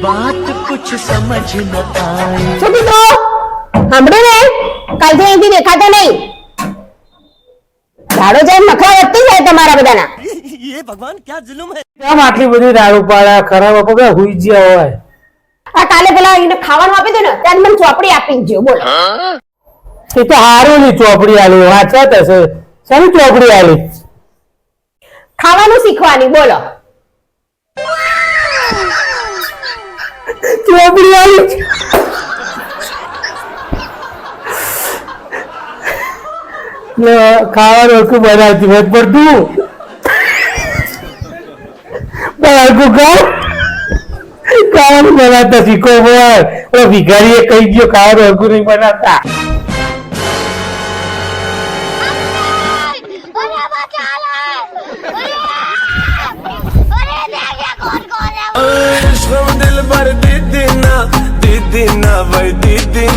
बात कुछ समझ न आए શું કીધું સાંભળ્યું ને કાલથી અહીંથી દેખાતા નહીં દાડો જાય નખરા વધતી જાય તમારા બધાના ये भगवान क्या जुल्म है કેમ આટલી બધી દારૂ પાડે ખરાબ બાપા કે હુઈ ગયા હોય આ કાલે પેલા એને ખાવાનું આપી દે ને ત્યારે મને ચોપડી આપી જ બોલો એ તો હારું ની ચોપડી આલી વાંચત હશે શાની ચોપડી આલી ખાવાનું શીખવાની બોલો ચોપડી આવી લે, ખાવાનું હરખું બનાવતી હોય પણ તું? હરખું ખાવ ખાવાનું બનાવતા શીખો ભાઈ ઓ ભિખારીએ કહી ગયો ખાવાનું હરકું નહીં બનાવતા. давай, ты, ты